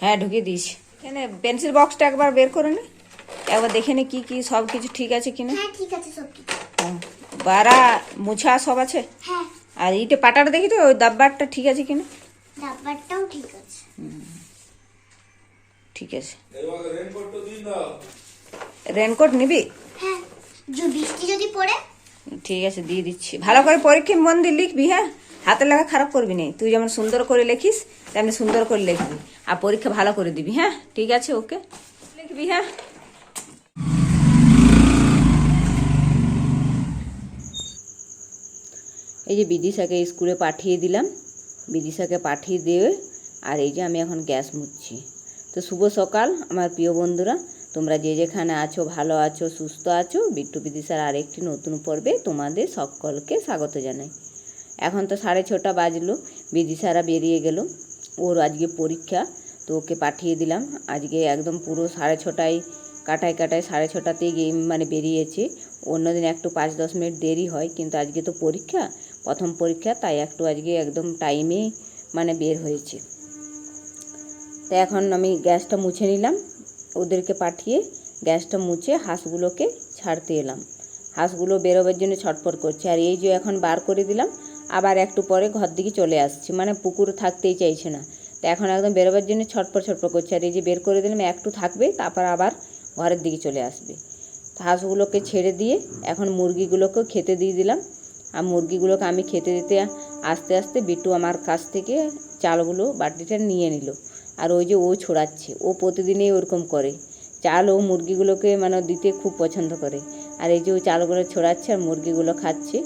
হ্যাঁ ঢুকিয়ে দিয়েছি এখানে পেন্সিল বক্সটা একবার বের করে নে। একবার দেখে নে কি কি সব কিছু ঠিক আছে কিনা। হ্যাঁ ঠিক আছে সব কিছু। বারা মুছা সব আছে? হ্যাঁ। আর ইটে পাটাটা দেখি তো ওই দাব্বারটা ঠিক আছে কিনা? ডাব্বারটাও ঠিক আছে। ঠিক আছে। রেনকোট নিবি? হ্যাঁ বৃষ্টি যদি পড়ে। ঠিক আছে দিয়ে দিচ্ছি। ভালো করে পরীক্ষা মন দিয়ে লিখবি হ্যাঁ? হাতের লেখা খারাপ করবি না তুই যেমন সুন্দর করে লেখিস, তেমনি সুন্দর করে লিখবি। আর পরীক্ষা ভালো করে দিবি হ্যাঁ? ঠিক আছে, ওকে? লিখবি হ্যাঁ? এই যে বিদিশাকে স্কুলে পাঠিয়ে দিলাম। বিদিশাকে পাঠিয়ে দিয়ে, আর এই যে আমি এখন গ্যাস মুচ্ছি তো শুভ সকাল, আমার প্রিয় বন্ধুরা। তোমরা যে যেখানে আছো, ভালো আছো, সুস্থ আছো, বিট্টু বিদিশার আরেকটি নতুন পর্বে তোমাদের সকলকে স্বাগত জানাই। এখন তো সাড়ে ছটা বাজলো বিদিশারা বেরিয়ে গেল। ওর আজকে পরীক্ষা, তো ওকে পাঠিয়ে দিলাম। আজকে একদম পুরো সাড়ে ছটায়, কাটায় কাটায় সাড়ে ছটাতেই গিয়ে মানে বেরিয়েছে। অন্যদিন একটু পাঁচ দশ মিনিট দেরি হয়, কিন্তু আজকে তো পরীক্ষা, প্রথম পরীক্ষা, তাই একটু আজকে একদম টাইমে মানে বের হয়েছে। তো এখন আমি গ্যাসটা মুছে নিলাম, ওদেরকে পাঠিয়ে গ্যাসটা মুছে হাঁসগুলোকে ছাড়তে এলাম। হাঁসগুলো বেরোবার জন্য ছটফট করছে। আর এই যে এখন বার করে দিলাম আবার একটু পরে ঘর দিকে চলে আসছে। মানে পুকুর থাকতেই চাইছে না। তো এখন একদম বেরোবার জন্য ছটফট ছটফট করছে। আর এই যে বের করে দিলাম, একটু থাকবে, তারপর আবার ঘরের দিকে চলে আসবে। হাঁসগুলোকে ছেড়ে দিয়ে এখন মুরগিগুলোকেও খেতে দিয়ে দিলাম। আর মুরগিগুলোকে আমি খেতে দিতে আস্তে আস্তে বিট্টু আমার কাছ থেকে চালগুলো, বাটিটা নিয়ে নিল। আর ওই যে ও ছোড়াচ্ছে। ও প্রতিদিনই ওরকম করে। চাল ও মুরগিগুলোকে মানে দিতে খুব পছন্দ করে। আর এই যে ও চালগুলো ছোড়াচ্ছে আর মুরগিগুলো খাচ্ছে।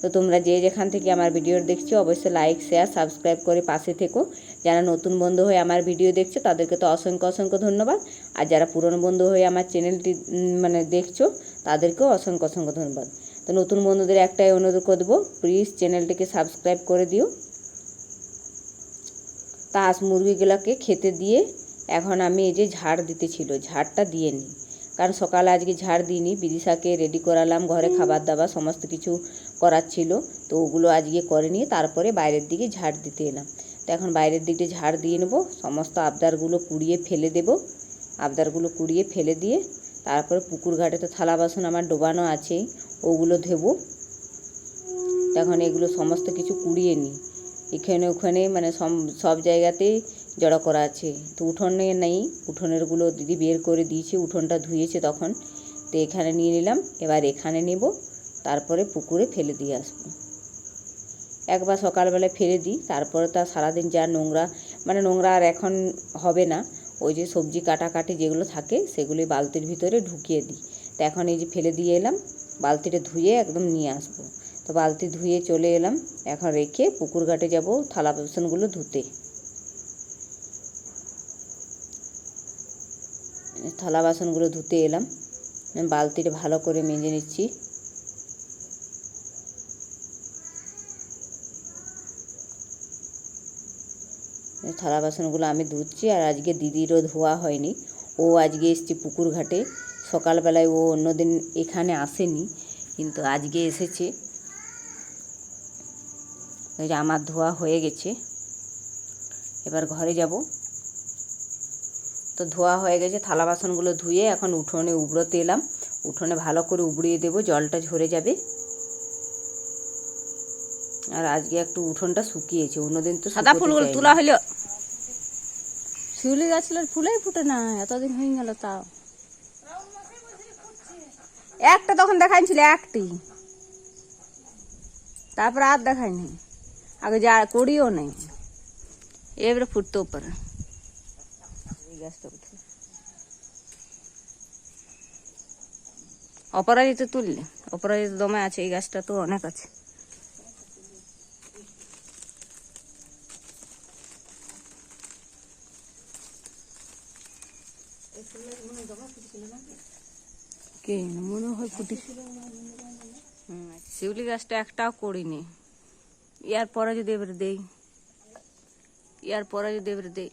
তো তোমরা যে যেখান থেকে আমার ভিডিও দেখছ, অবশ্যই লাইক শেয়ার সাবস্ক্রাইব করে পাশে থেকো। যারা নতুন বন্ধু হয়ে আমার ভিডিও দেখছ, তাদেরকে তো অসংখ্য অসংখ্য ধন্যবাদ। আর যারা পুরনো বন্ধু হয়ে আমার চ্যানেলটি মানে দেখছ, তাদেরকেও অসংখ্য অসংখ্য ধন্যবাদ। তো নতুন বন্ধুদের একটাই অনুরোধ করব প্লিজ চ্যানেলটিকে সাবস্ক্রাইব করে দিও। তা হাঁস মুরগিগুলোকে খেতে দিয়ে এখন আমি এই যে ঝাড় দিতে ছিল, ঝাড়টা দিয়ে নিই। কারণ সকালে আজকে ঝাড় দিইনি। বিদিশাকে রেডি করালাম, ঘরে খাবার দাবার সমস্ত কিছু করার ছিল। তো ওগুলো আজকে করে নিয়ে তারপরে বাইরের দিকে ঝাড় দিতে এলাম। তো এখন বাইরের দিকে ঝাড় দিয়ে নেব, সমস্ত আবদারগুলো কুড়িয়ে ফেলে দেব। আবদারগুলো কুড়িয়ে ফেলে দিয়ে তারপরে পুকুর ঘাটে তো থালা বাসন আমার ডোবানো আছেই, ওগুলো ধেবো। তখন এগুলো সমস্ত কিছু কুড়িয়ে নিই। এখানে ওখানে মানে সব জায়গাতেই জড়ো করা আছে। তো উঠোনে নেই উঠোনেরগুলো দিদি বের করে দিয়েছে, উঠোনটা ধুয়েছে তখন। তো এখানে নিয়ে নিলাম, এবার এখানে নেব, তারপরে পুকুরে ফেলে দিয়ে আসব। একবার সকালবেলায় ফেলে দিই, তারপরে তা সারাদিন যা নোংরা মানে নোংরা আর এখন হবে না। ওই যে সবজি কাটাকাটি যেগুলো থাকে সেগুলি বালতির ভিতরে ঢুকিয়ে দিই। তো এখন এই যে ফেলে দিয়ে এলাম, বালতিটা ধুয়ে একদম নিয়ে আসব। তো বালতি ধুয়ে চলে এলাম, এখন রেখে পুকুর ঘাটে যাব, থালা বাসনগুলো ধুতে। থালা বাসনগুলো ধুতে এলাম। বালতিটা ভালো করে মেজে নিচ্ছি। থালা বাসনগুলো আমি ধুচ্ছি আর আজকে দিদিরও ধোয়া হয়নি। ও আজকে এসছে পুকুর ঘাটে। সকালবেলায় ও অন্যদিন এখানে আসেনি, কিন্তু আজকে এসেছে। আমার ধোয়া হয়ে গেছে। এবার ঘরে যাব। তো ধোয়া হয়ে গেছে থালা বাসনগুলো ধুয়ে এখন উঠোনে উবড়োতে এলাম উঠোনে ভালো করে উবড়িয়ে দেবো জলটা ঝরে যাবে। আর আজকে একটু উঠোনটা শুকিয়েছে অন্যদিন তো সাদা ফুলগুলো তোলা হইল শিউলি গাছের ফুলেই ফুটে না এতদিন হয়ে গেল তাও। একটা তখন দেখাইছিল একটি। তারপর আর দেখায়নি আগে যা করিও নেই। এবারে ফুটতেও পারে অপরাজিত তুললে অপরাজিত দমে আছে এই গাছটা তো অনেক আছে শিউলি গাছটা একটাও করিনি ইয়ার পরে যদি এবারে দেই ইয়ার পরে যদি এবারে দেই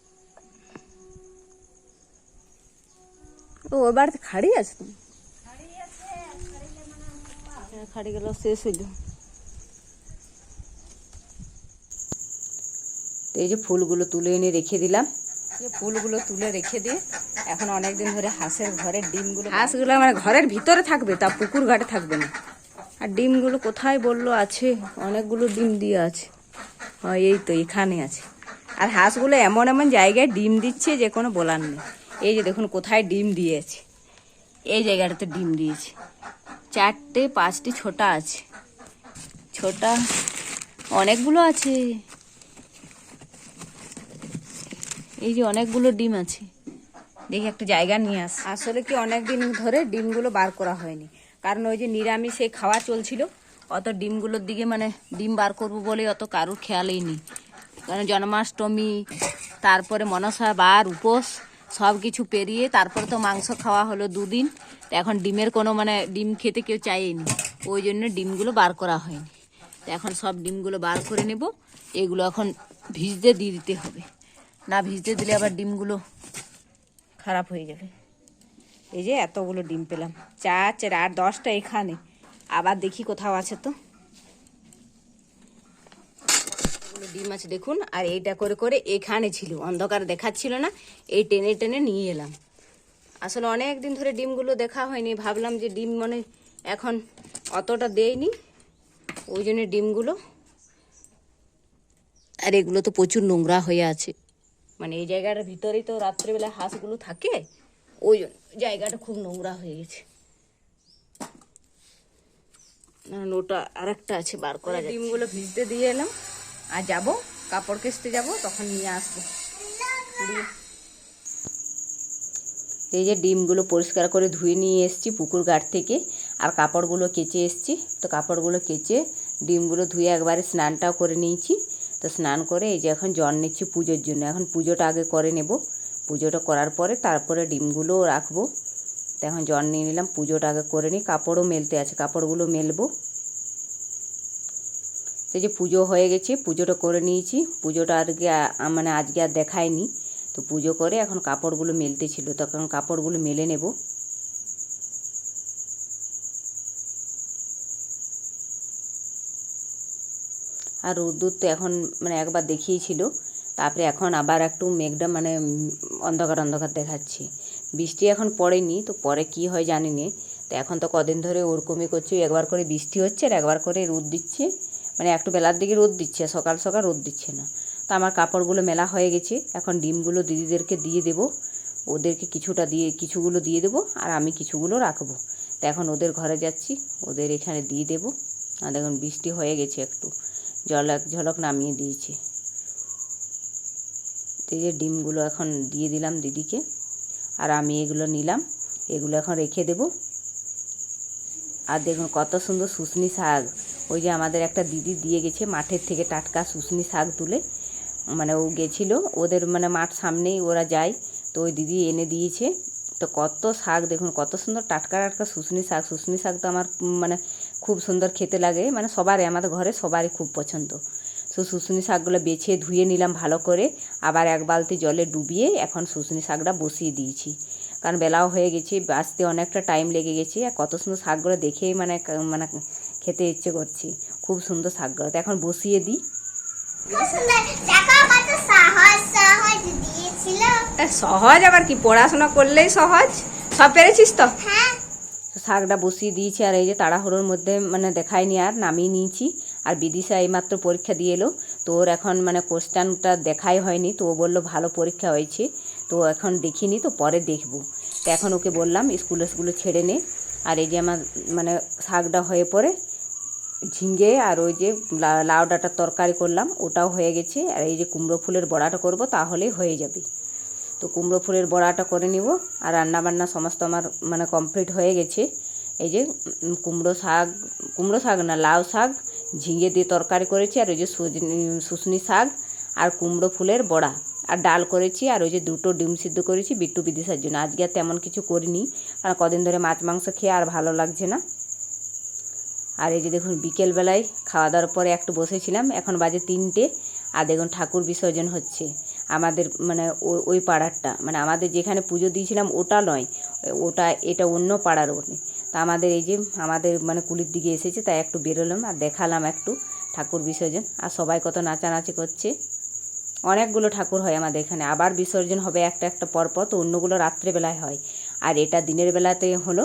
ও ওই বাড়িতে খাড়ি আছে তো হ্যাঁ, খাড়ি গেল শেষ হইল। তো এই যে ফুলগুলো তুলে এনে রেখে দিলাম। যে ফুলগুলো তুলে রেখে দিয়ে এখন অনেক দিন ধরে হাঁসের ঘরের ডিমগুলো হাঁসগুলো মানে ঘরের ভিতরে থাকবে তা পুকুর ঘাটে থাকবে না। আর ডিমগুলো কোথায় বলল আছে? অনেকগুলো ডিম দিয়ে আছে। হ্যাঁ এই তো এখানে আছে। আর হাঁসগুলো এমন এমন জায়গায় ডিম দিচ্ছে যে কোনো বলার নেই। এই যে দেখুন কোথায় ডিম দিয়েছে। এই জায়গাটাতে ডিম দিয়েছে। চারটে, পাঁচটি ছোটা আছে। ছোটা অনেকগুলো আছে। এই যে অনেকগুলো ডিম আছে। দেখি একটা জায়গা নিয়ে আস। আসলে কি অনেক দিন ধরে ডিমগুলো বার করা হয়নি। কারণ ওই যে নিরামিষে খাওয়া চলছিল, অত ডিমগুলোর দিকে মানে ডিম বার করব বলে অত কারুর খেয়ালই নেই। কারণ জন্মাষ্টমী, তারপরে মনসা বার, উপোস সব কিছু পেরিয়ে তারপরে তো মাংস খাওয়া হলো দুদিন। এখন ডিমের কোনো মানে ডিম খেতে কেউ চায়নি ওই জন্য ডিমগুলো বার করা হয়নি। এখন সব ডিমগুলো বার করে নেব। এগুলো এখন ভিজতে দিয়ে দিতে হবে। না ভিজতে দিলে আবার ডিমগুলো খারাপ হয়ে যাবে। এই যে এতগুলো ডিম পেলাম। চার চার, আর দশটা এখানে। আবার দেখি কোথাও আছে তো এগুলো ডিম আছে, দেখুন। আর এইটা করে করে এখানে ছিল, অন্ধকার দেখাচ্ছিল না। এই টেনে টেনে নিয়ে এলাম। আসলে অনেক দিন ধরে ডিমগুলো দেখা হয়নি, ভাবলাম যে ডিম মানে এখন অতটা দেয়নি। ওই জন্য ডিমগুলো, আর এগুলো তো প্রচুর নোংরা হয়ে আছে। মানে এই জায়গাটার ভিতরেই তো রাত্রেবেলা হাঁসগুলো থাকে, ওই জন্য জায়গাটা খুব নোংরা হয়ে গেছে। ওটা আর একটা আছে, বার করা ডিমগুলো ভিজতে দিয়ে এলাম। আর যাব, কাপড় কেচতে যাব, তখন নিয়ে আসব। এই যে ডিমগুলো পরিষ্কার করে ধুয়ে নিয়ে এসেছি পুকুর ঘাট থেকে, আর কাপড়গুলো কেচে এসেছি। তো কাপড়গুলো কেচে ডিমগুলো ধুয়ে একবারে স্নানটাও করে নিয়েছি। তো স্নান করে এই যে এখন জল নিচ্ছি পুজোর জন্য। এখন পুজোটা আগে করে নেব। পুজোটা করার পরে তারপরে ডিমগুলোও রাখব। তো এখন জল নিয়ে নিলাম, পুজোটা আগে করে নিই। কাপড়ও মেলতে আছে, কাপড়গুলো মেলবো। তো যে পুজো হয়ে গেছে, পুজোটা করে নিয়েছি। পুজোটা আজকে মানে আজকে আর দেখায়নি। তো পুজো করে এখন কাপড়গুলো মেলতে ছিল তখন কাপড়গুলো মেলে নেব। আর রোদ্দুর তো এখন মানে একবার দেখিয়েছিল, তারপরে এখন আবার একটু মেঘটা মানে অন্ধকার অন্ধকার দেখাচ্ছে। বৃষ্টি এখন পড়েনি, তো পরে কি হয় জানি না। তো এখন তো কদিন ধরে ওরকমই করছে, একবার করে বৃষ্টি হচ্ছে আর একবার করে রোদ দিচ্ছে। মানে একটু বেলার দিকে রোদ দিচ্ছে, সকাল সকাল রোদ দিচ্ছে না। তো আমার কাপড়গুলো মেলা হয়ে গেছে, এখন ডিমগুলো দিদিদেরকে দিয়ে দেবো। ওদেরকে কিছুটা দিয়ে, কিছুগুলো দিয়ে দেবো আর আমি কিছুগুলো রাখব। তো এখন ওদের ঘরে যাচ্ছি, ওদের এখানে দিয়ে দেবো। আর দেখুন, বৃষ্টি হয়ে গেছে একটু, জল এক ঝলক নামিয়ে দিয়েছে। তো এই যে ডিমগুলো এখন দিয়ে দিলাম দিদিকে, আর আমি এগুলো নিলাম, এগুলো এখন রেখে দেবো। আর দেখুন, কত সুন্দর শুশনি শাক। ওই যে আমাদের একটা দিদি দিয়ে গেছে মাঠের থেকে টাটকা শুশনি শাক তুলে। মানে ও গেছিল, ওদের মানে মাঠ সামনেই ওরা যায়, তো ওই দিদি এনে দিয়েছে। তো কত শাক দেখুন, কত সুন্দর টাটকা টাটকা শুশনি শাক। শুশনি শাক তো আমার মানে খুব সুন্দর খেতে লাগে মানে সবারই, আমাদের ঘরে সবারই খুব পছন্দ। তো শুশনি শাকগুলো বেছে ধুয়ে নিলাম ভালো করে, আবার এক বালতি জলে ডুবিয়ে এখন শুশনি শাকটা বসিয়ে দিয়েছি। কারণ বেলাও হয়ে গেছে, বাঁচতে অনেকটা টাইম লেগে গেছে, আর কত সুন্দর শাকগুলো দেখেই মানে মানে খেতে ইচ্ছে করছে। খুব সুন্দর শাকগুলো তো এখন বসিয়ে দিই। খুব সুন্দর। দেখো কত সহজ সহজ দিয়েছিল। এ, সহজ আবার কি? পড়াশোনা করলেই সহজ? সব পেরেছিস তো? হ্যাঁ। শাকটা বসিয়ে দিয়েছি আর এই যে তাড়াহুড়োর মধ্যে মানে দেখায়নি আর নামিয়ে নিয়েছি। আর বিদিশা এইমাত্র পরীক্ষা দিয়ে এলো। তো ওর এখন মানে কোশ্চানটা দেখাই হয়নি। তো ও বলল ভালো পরীক্ষা হয়েছে। তো এখন দেখিনি তো পরে দেখব। তো এখন ওকে বললাম স্কুলে স্কুলে ছেড়ে নে। আর এই যে আমার মানে শাকটা হয়ে পড়ে ঝিঙ্গে আর ওই যে লাউ ডাঁটার তরকারি করলাম, ওটাও হয়ে গেছে। আর এই যে কুমড়ো ফুলের বড়াটা করব, তাহলেই হয়ে যাবে। তো কুমড়ো ফুলের বড়াটা করে নিব, আর রান্না বান্না সমস্ত আমার মানে কমপ্লিট হয়ে গেছে। এই যে কুমড়ো শাক কুমড়ো শাক না, লাউ শাক, ঝিঙে দিয়ে তরকারি করেছি, আর ওই যে শুশনি শাক, আর কুমড়ো ফুলের বড়া। আর ডাল করেছি, আর ওই যে দুটো ডিম সিদ্ধ করেছি বিট্টু বিদিশার জন্য। আজকে আর তেমন কিছু করিনি, কারণ কদিন ধরে মাছ, মাংস খেয়ে আর ভালো লাগছে না। আর এই যে দেখুন, বিকেলবেলায় খাওয়া দাওয়ার পরে একটু বসেছিলাম, এখন বাজে তিনটে, আর দেখুন ঠাকুর বিসর্জন হচ্ছে। আমাদের মানে ওই পাড়ারটা মানে আমাদের যেখানে পুজো দিয়েছিলাম ওটা নয়, ওটা, এটা অন্য পাড়ার ওখানে। তা আমাদের এই যে, আমাদের মানে কুলির দিকে এসেছে, তাই একটু বেরোলাম আর দেখালাম একটু ঠাকুর বিসর্জন। আর সবাই কত নাচানাচি করছে। অনেকগুলো ঠাকুর হয় আমাদের এখানে, আবার বিসর্জন হবে একটা একটা পরপর, তো অন্যগুলো রাত্রেবেলায় হয়। আর এটা দিনের বেলাতে হলো,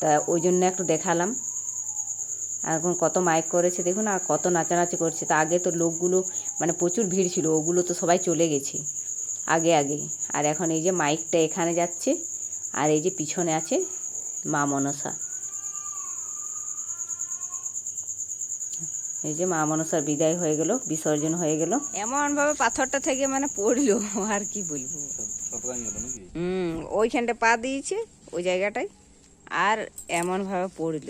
তা ওই জন্য একটু দেখালাম। এখন কত মাইক করেছে দেখুন আর কত নাচানাচি করছে। তা আগে তো লোকগুলো মানে প্রচুর ভিড় ছিল ওগুলো তো সবাই চলে গেছে আগে আগে। আর এখন এই যে মাইকটা এখানে যাচ্ছে আর এই যে পিছনে আছে মা মনসা। এই যে মা মনসার বিদায় হয়ে গেল বিসর্জন হয়ে গেল। এমন ভাবে পাথরটা থেকে মানে পড়ল আর কি বলব। হুম ওইখানটা পা দিয়েছে ওই জায়গাটায় আর এমন ভাবে পড়ল।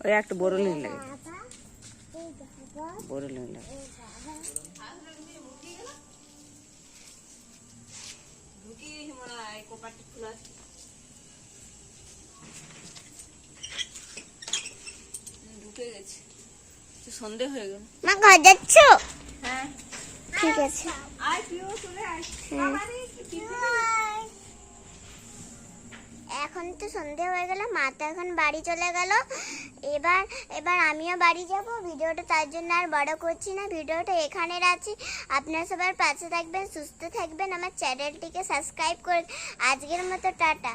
ওই একটা বড় লিং লাগে। বড় লিং লাগে। ঢুকে গেছে সন্ধে হয়ে গেল মা ঘর যাচ্ছ? হ্যাঁ। ঠিক আছে। আয় প্রিয় চলে আয়। এখন তো সন্ধে হয়ে গেল, মা তো এখন বাড়ি চলে গেল। এবার এবার আমিও বাড়ি যাব। ভিডিওটা তার জন্য আর বড় করছি না। ভিডিওটা এখানে রাখছি। আপনারা সবার পাশে থাকবেন, সুস্থ থাকবেন। আমার চ্যানেলটিকে সাবস্ক্রাইব করে, আজকের মতো টাটা।